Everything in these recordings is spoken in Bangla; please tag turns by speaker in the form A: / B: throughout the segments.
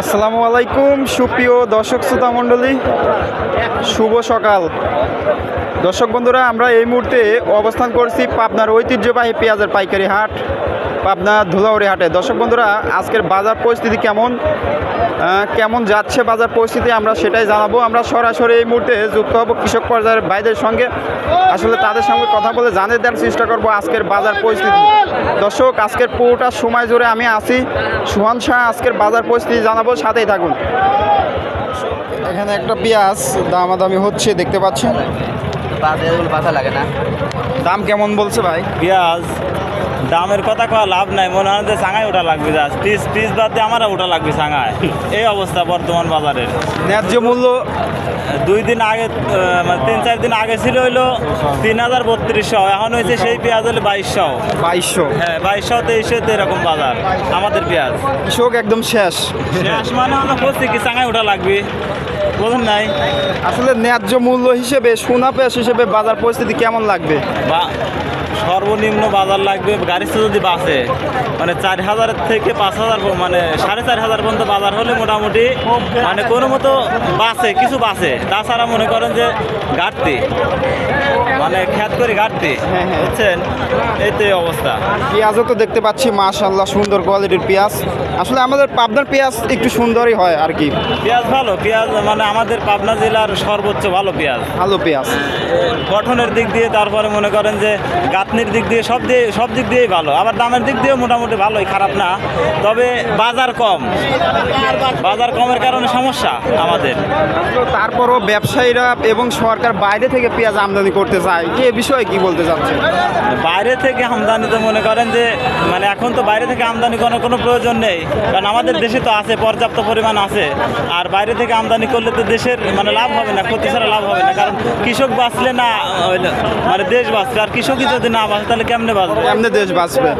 A: আসসালামু আলাইকুম, সুপ্রিয় দর্শক শ্রোতা মণ্ডলী। শুভ সকাল। দর্শক বন্ধুরা, আমরা এই মুহূর্তে অবস্থান করছি পাবনার ঐতিহ্যবাহী পেঁয়াজের পাইকারি হাট। পাবনা ধুলাউড়ি হাটে। দর্শক বন্ধুরা আজকের বাজার পরিস্থিতি কেমন? কেমন যাচ্ছে বাজার পরিস্থিতি আমরা সেটাই জানাব। আমরা সরাসরি এই মুহূর্তে যুক্ত হব কৃষক পর্যায়ের ভাইদের সঙ্গে। আসলে তাদের সঙ্গে কথা বলে জানিয়ে দেওয়ার চেষ্টা করব আজকের বাজার পরিস্থিতি দর্শক আজকের পুরোটা সময় জুড়ে আমি আছি। সুহান শাহ আজকের বাজার পরিস্থিতি জানাব। সাথেই থাকুন। এখানে একটা পেঁয়াজ দামাদামি হচ্ছে দেখতে পাচ্ছেন?
B: পাতা লাগে না।
A: দাম কেমন বলছে ভাই?
C: পেঁয়াজ দামের কথা কওয়া লাভ নাই মনে হয় যে সাঙায় ওটা লাগবে যা পিস পিস বাদ আমারও ওটা লাগবে সাঙায়। এই অবস্থা বর্তমান বাজারের।
A: ন্যায্য মূল্য?
C: দুই দিন আগে মানে তিন চার দিন আগে ছিল হইল তিন হাজার বত্রিশশো এখন হয়েছে সেই পেঁয়াজ হলো বাইশশো।
A: বাইশশো?
C: হ্যাঁ বাইশশো তেইশশো এরকম বাজার আমাদের পেঁয়াজ।
A: কৃষক একদম শেষ।
C: শেষ মানে আমরা বলছি কি সাঙায় ওটা লাগবে। বলুন নাই?
A: আসলে ন্যায্য মূল্য হিসেবে সোনা পেঁয়াজ হিসেবে বাজার পরিস্থিতি কেমন লাগবে?
C: বা সর্বনিম্ন বাজার লাগবে গাড়িতে যদি বাসে মানে চার হাজার থেকে পাঁচ হাজার মানে সাড়ে চার হাজার পর্যন্ত বাজার হলে মোটামুটি মানে কোনো মতো বাসে কিছু বাসে। তাছাড়া মনে করেন যে ঘাটতি মানে খ্যাত করে ঘাটতি
A: হ্যাঁ, হ্যাঁ।
C: বুঝছেন? এই তো অবস্থা।
A: পেঁয়াজও তো দেখতে পাচ্ছি মাশাল্লাহ সুন্দর কোয়ালিটির পেঁয়াজ। আসলে আমাদের পাবনার পেঁয়াজ একটু সুন্দরই হয় আর কি।
C: পেঁয়াজ ভালো পেঁয়াজ মানে আমাদের পাবনা জেলার সর্বোচ্চ ভালো পেঁয়াজ।
A: ভালো পেঁয়াজ।
C: গঠনের দিক দিয়ে তারপরে মনে করেন যে গাঁথনির দিক দিয়ে সব দিয়ে সব দিক দিয়েই ভালো। আবার দামের দিক দিয়েও মোটামুটি ভালোই খারাপ না। তবে বাজার কম। বাজার কমের কারণে সমস্যা আমাদের।
A: তারপরও ব্যবসায়ীরা এবং সরকার বাইরে থেকে পেঁয়াজ আমদানি করতে চায় এ বিষয়ে কি বলতে চাচ্ছেন
C: বাইরে থেকে আমদানি তো মনে করেন যে মানে এখন তো বাইরে থেকে আমদানি করার কোনো প্রয়োজন নেই। কারণ আমাদের দেশে তো আছে পর্যাপ্ত পরিমাণ আছে। আর বাইরে থেকে আমদানি করলে তো দেশের মানে লাভ হবে না ক্ষতি ছাড়া লাভ হবে না। কারণ কৃষক বাঁচলে না মানে দেশ বাঁচবে। আর কৃষকই যদি না বাঁচে তাহলে কেমনে বাঁচবে?
A: কেমনে দেশ বাঁচবে?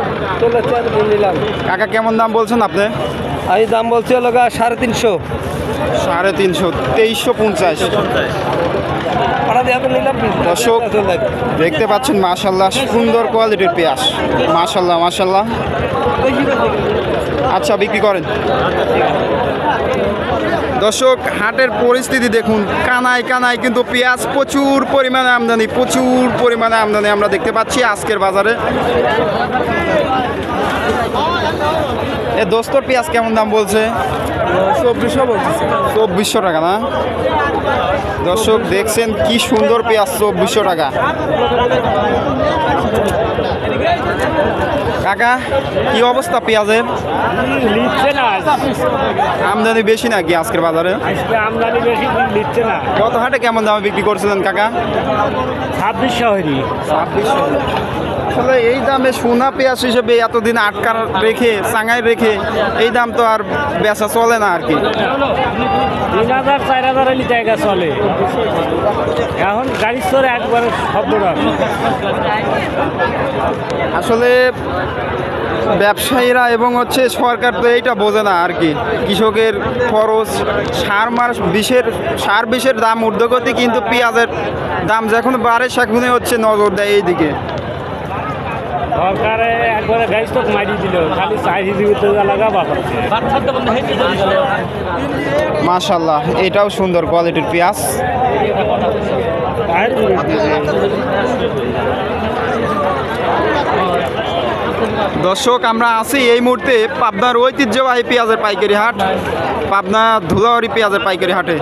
A: কাকা কেমন দাম বলছেন আপনি?
B: আমি দাম বলছি হলো গা সাড়ে তিনশো।
A: সাড়ে তিনশো তেইশশো পঞ্চাশ। দর্শক দেখতে পাচ্ছেন মাশাল্লাহ সুন্দর কোয়ালিটির পেঁয়াজ। মাশাল্লাহ মাশাল্লাহ। আচ্ছা বিক্রি করেন। দর্শক, হাটের পরিস্থিতি দেখুন। কানায় কানায় কিন্তু পেঁয়াজ প্রচুর পরিমাণে আমদানি, প্রচুর পরিমাণে আমদানি আমরা দেখতে পাচ্ছি আজকের বাজারে। এ দোস্তর পেঁয়াজ কেমন দাম বলছে? চব্বিশশো বলছে চব্বিশশো টাকা না? দর্শক দেখছেন কি সুন্দর পেঁয়াজ চব্বিশশো টাকা। কাকা কি অবস্থা পেঁয়াজের? আমদানি বেশি নাকি আজকের বাজারে?
D: আমদানি বেশি নিচ্ছে না।
A: কত হাটে কেমন দামে বিক্রি করছিলেন কাকা?
D: ছাব্বিশশো হয়নি।
A: আসলে এই দামে সোনা পেঁয়াজ হিসেবে এতদিন আটকার রেখে চাঙায় রেখে এই দাম তো আর বেচা চলে না আর কি।
D: তিন হাজার চার হাজার জায়গা চলে। এখন গাড়ি চড়ে একবারে শব্দ
A: আসলে ব্যবসায়ীরা এবং হচ্ছে সরকার তো এইটা বোঝে না আর কি। কৃষকের খরচ সার মার বিষের সার বিষের দাম ঊর্ধ্বগতি কিন্তু পেঁয়াজের দাম যখন বাড়ে সেখানে হচ্ছে নজর দেয় এইদিকে।
D: সরকারে একবারে গাড়ি স্টক মারি দিল খালি লাগা বাঁচাচ্ছে
A: মাশাল্লাহ এটাও সুন্দর কোয়ালিটির পেঁয়াজ। দর্শক আমরা আছি এই মুহূর্তে পাবনার ঐতিহ্যবাহী পেঁয়াজের পাইকারি হাট পাবনা ধুলাবাড়ি পেঁয়াজের পাইকারি হাটে।